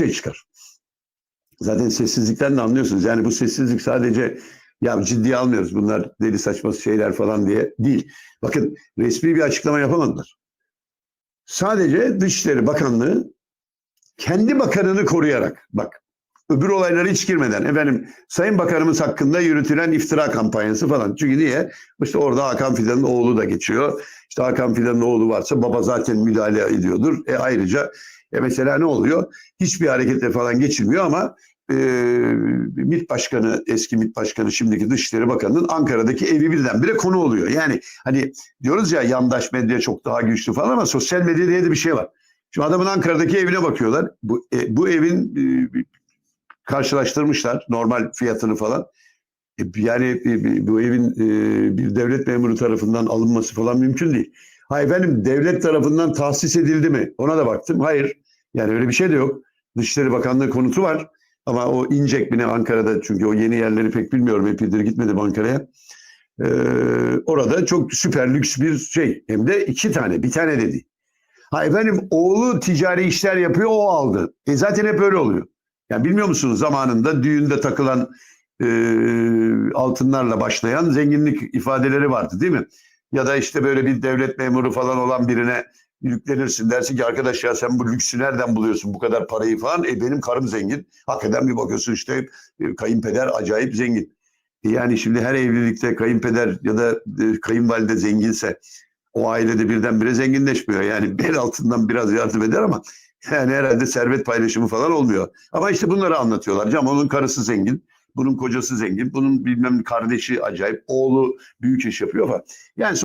şey çıkar. Zaten sessizlikten de anlıyorsunuz. Yani bu sessizlik sadece ya ciddiye almıyoruz bunlar deli saçması şeyler falan diye değil. Bakın resmi bir açıklama yapamadılar. Sadece Dışişleri Bakanlığı kendi bakanını koruyarak bak öbür olaylara hiç girmeden efendim Sayın Bakanımız hakkında yürütülen iftira kampanyası falan. Çünkü niye? İşte orada Hakan Fidan'ın oğlu da geçiyor. İşte Hakan Fidan'ın oğlu varsa baba zaten müdahale ediyordur. E ayrıca e mesela ne oluyor? Hiçbir hareketle falan geçilmiyor ama e, MİT Başkanı, eski MİT Başkanı, şimdiki Dışişleri Bakanı'nın Ankara'daki evi birdenbire konu oluyor. Yani hani diyoruz ya yandaş medya çok daha güçlü falan ama sosyal medya diye de bir şey var. Şimdi adamın Ankara'daki evine bakıyorlar. Bu, e, bu evin e, karşılaştırmışlar normal fiyatını falan. E, yani e, bu evin e, bir devlet memuru tarafından alınması falan mümkün değil. Ha efendim devlet tarafından tahsis edildi mi? Ona da baktım. Hayır. Yani öyle bir şey de yok. Dışişleri Bakanlığı konutu var. Ama o İncek mi ne Ankara'da çünkü o yeni yerleri pek bilmiyorum. Epeydir gitmedim Ankara'ya. Ee, orada çok süper lüks bir şey. Hem de iki tane. Bir tane dedi. Ha efendim oğlu ticari işler yapıyor o aldı. E zaten hep öyle oluyor. Yani bilmiyor musunuz zamanında düğünde takılan e, altınlarla başlayan zenginlik ifadeleri vardı değil mi? Ya da işte böyle bir devlet memuru falan olan birine yüklenirsin. Dersin ki arkadaş ya sen bu lüksü nereden buluyorsun bu kadar parayı falan. E benim karım zengin. Hakikaten bir bakıyorsun işte e, kayınpeder acayip zengin. E yani şimdi her evlilikte kayınpeder ya da e, kayınvalide zenginse o ailede birdenbire zenginleşmiyor. Yani bel altından biraz yardım eder ama yani herhalde servet paylaşımı falan olmuyor. Ama işte bunları anlatıyorlar. Cam onun karısı zengin. Bunun kocası zengin. Bunun bilmem kardeşi acayip. Oğlu büyük iş yapıyor falan. Yani